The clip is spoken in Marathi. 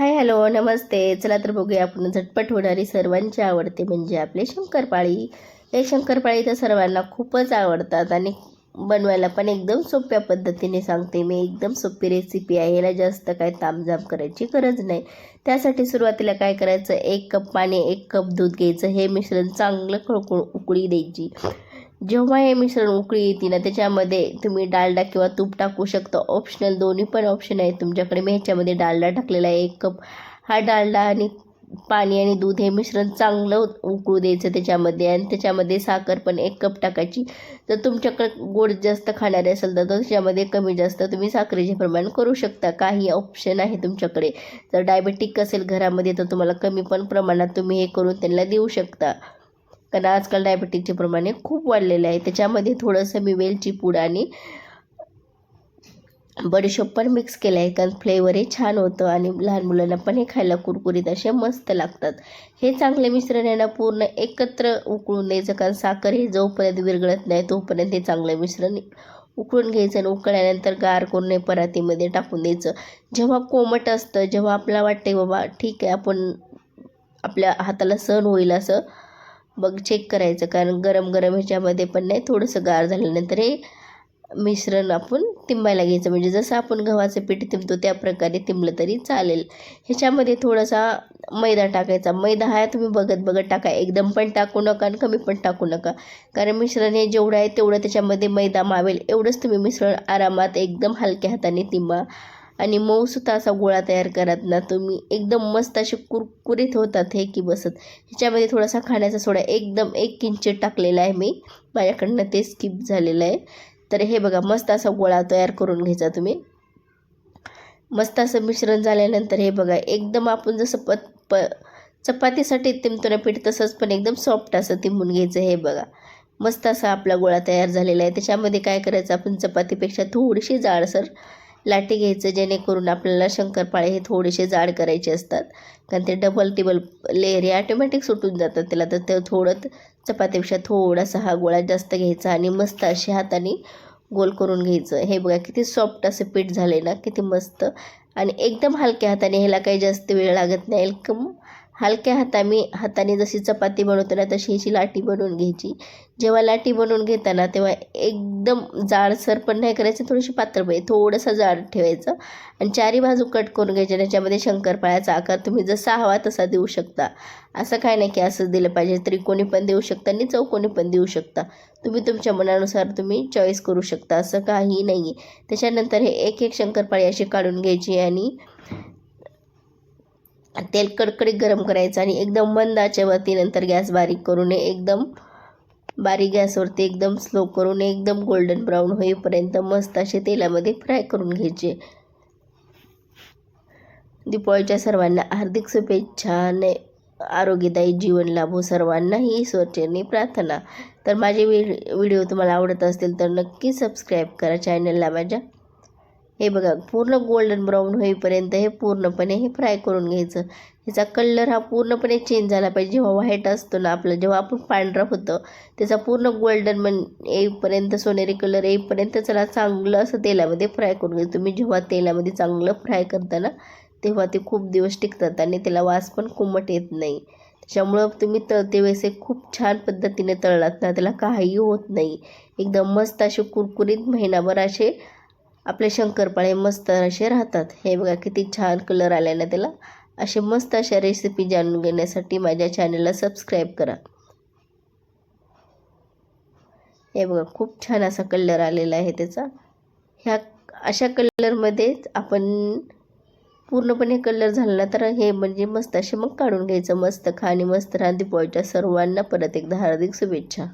हाय हॅलो नमस्ते. चला तर बघूया आपण झटपट होणारी सर्वांची आवडते म्हणजे आपले शंकरपाळी. हे शंकरपाळी तर सर्वांना खूपच आवडतात आणि बनवायला पण एकदम सोप्या पद्धतीने सांगते मी. एकदम सोपी रेसिपी आहे. याला जास्त काय तामझाम करायची गरज नाही. त्यासाठी सुरुवातीला काय करायचं? एक कप पाणी एक कप दूध घ्यायचं. हे मिश्रण चांगलं खळखळ उकळी द्यायची. जेव्हा हे मिश्रण उकळी येते ना त्याच्यामध्ये तुम्ही डालडा किंवा तूप टाकू शकता. ऑप्शनल दोन्ही पण ऑप्शन आहेत तुमच्याकडे. मी ह्याच्यामध्ये डालडा टाकलेला आहे. एक कप हा डालडा आणि पाणी आणि दूध हे मिश्रण चांगलं उकळू द्यायचं त्याच्यामध्ये. आणि त्याच्यामध्ये साखर पण एक कप टाकायची. जर तुमच्याकडे गोड जास्त खाणारे असेल तर त्याच्यामध्ये कमी जास्त तुम्ही साखरेचे प्रमाण करू शकता. काही ऑप्शन आहे तुमच्याकडे. जर डायबेटिक असेल घरामध्ये तर तुम्हाला कमी पण प्रमाणात तुम्ही हे करून त्यांना देऊ शकता. कारण आजकाल डायबिटीजचे प्रमाण खूप वाढलेलं आहे. त्याच्यामध्ये थोडंसं मी वेलची पूड आणि बडीशोप पण मिक्स केलं आहे. कारण फ्लेवरही छान होतं आणि लहान मुलांना पण हे खायला कुरकुरीत असे मस्त लागतात. हे चांगले मिश्रण यांना पूर्ण एकत्र उकळून द्यायचं. कारण साखर हे जोपर्यंत विरघळत नाही तोपर्यंत हे चांगलं मिश्रण उकळून घ्यायचं आणि उकळल्यानंतर गार करून परातीमध्ये टाकून द्यायचं. जेव्हा कोमट असतं जेव्हा आपल्याला वाटते बाबा ठीक आहे आपण आपल्या हाताला सहन होईल असं मग चेक करायचं. कारण गरम गरम ह्याच्यामध्ये पण नाही थोडंसं गार झाल्यानंतर हे मिश्रण आपण तिंबायला घ्यायचं. म्हणजे जसं आपण गव्हाचं पीठ तिंबतो त्या प्रकारे तिंबलं तरी चालेल. ह्याच्यामध्ये थोडासा मैदा टाकायचा. मैदा हा तुम्ही बघत बघत टाका. एकदम पण टाकू नका आणि कमी पण टाकू नका. कारण मिश्रण हे जेवढं आहे तेवढं त्याच्यामध्ये मैदा मावेल. एवढंच तुम्ही मिश्रण आरामात एकदम हलक्या हाताने तिंबा. आणि मऊसुद्धा असा गोळा तयार करत ना तुम्ही एकदम मस्त असे कुरकुरीत होतात हे की बसत. ह्याच्यामध्ये थोडासा खाण्याचा सोडा एकदम एक किंचित टाकलेला आहे मी. माझ्याकडनं ते स्किप झालेलं आहे. तर हे बघा मस्त असा गोळा तयार करून घ्यायचा तुम्ही. मस्त असं मिश्रण झाल्यानंतर हे बघा एकदम आपण जसं प प चपातीसाठी तिंबतो पीठ तसंच पण एकदम सॉफ्ट असं तिंबून घ्यायचं हे बघा. मस्त असा आपला गोळा तयार झालेला आहे. त्याच्यामध्ये काय करायचं आपण चपातीपेक्षा थोडीशी जाडसर लाटी घ्यायचं जेणेकरून आपल्याला शंकरपाळे हे थोडेसे जाड करायचे असतात. कारण ते डबल टेबल लेअर हे ऑटोमॅटिक सुटून जातात त्याला. तर ते थोडं चपातीपेक्षा थोडासा हा गोळा जास्त घ्यायचा आणि मस्त असे हाताने गोल करून घ्यायचं. हे बघा किती सॉफ्ट असं पीठ झाले ना किती मस्त. आणि एकदम हलक्या हाताने ह्याला काही जास्त वेळ लागत नाही. एकदम हलक्या हाताने हाताने जशी चपाती बनवतो ना तशी ह्याची लाटी बनवून घ्यायची. जेव्हा लाटी बनवून घेताना तेव्हा एकदम जाडसर पण नाही करायचं थोडीशी पातळ पाहिजे थोडंसं जाड ठेवायचं. आणि चारी बाजू कट करून घ्यायच्या त्याच्यामध्ये शंकरपाळ्याचा आकार तुम्ही जसा हवा तसा देऊ शकता. असं काय नाही की असंच दिलं पाहिजे त्रिकोणी पण देऊ शकता आणि चौकोनी पण देऊ शकता. तुम्ही तुमच्या मनानुसार तुम्ही चॉईस करू शकता असं काही नाही आहे त्याच्यानंतर हे एक एक शंकरपाळी अशी काढून घ्यायची आणि तेल कडकडीत गरम करायचं आणि एकदम मंद आचेवरती नंतर गॅस बारीक करून एकदम बारीक गॅसवरती एकदम स्लो करून एकदम गोल्डन ब्राऊन होईपर्यंत मस्त असे तेलामध्ये फ्राय करून घ्यायचे. दीपावळीच्या सर्वांना हार्दिक शुभेच्छा. आणि आरोग्यदायी जीवन लाभो सर्वांना ही स्वच्छनी प्रार्थना. तर माझे व्हिडिओ तुम्हाला आवडत असतील तर नक्की सबस्क्राईब करा. चॅनलला माझ्या हे बघा पूर्ण गोल्डन ब्राऊन होईपर्यंत हे पूर्णपणे हे फ्राय करून घ्यायचं. ह्याचा कलर हा पूर्णपणे चेंज झाला पाहिजे. जेव्हा व्हाईट असतो ना आपलं जेव्हा आपण पांढरा होतं त्याचा पूर्ण गोल्डन मन येईपर्यंत सोनेरी कलर येईपर्यंत चला चांगलं असं तेलामध्ये फ्राय करून घ्यायचं. तुम्ही जेव्हा तेलामध्ये चांगलं फ्राय करता ना तेव्हा ते खूप दिवस टिकतात आणि त्याला वास पण कुमट येत नाही. त्याच्यामुळं तुम्ही तळते वेळेस खूप छान पद्धतीने तळलात ना त्याला काहीही होत नाही. एकदम मस्त असे कुरकुरीत महिनाभर असे आपले शंकरपाळे मस्त असे राहतात. हे बघा किती छान कलर आले ना त्याला. असे मस्त अशा रेसिपी जाणून घेण्यासाठी माझ्या चॅनलला सबस्क्राईब करा. हे बघा खूप छान असा कलर आलेला आहे त्याचा. ह्या अशा कलरमध्येच आपण पूर्णपणे कलर झाला तर हे म्हणजे मस्त असे मग काढून घ्यायचं. मस्त खा आणि मस्त रांधी पोळच्या सर्वांना परत एकदा हार्दिक शुभेच्छा.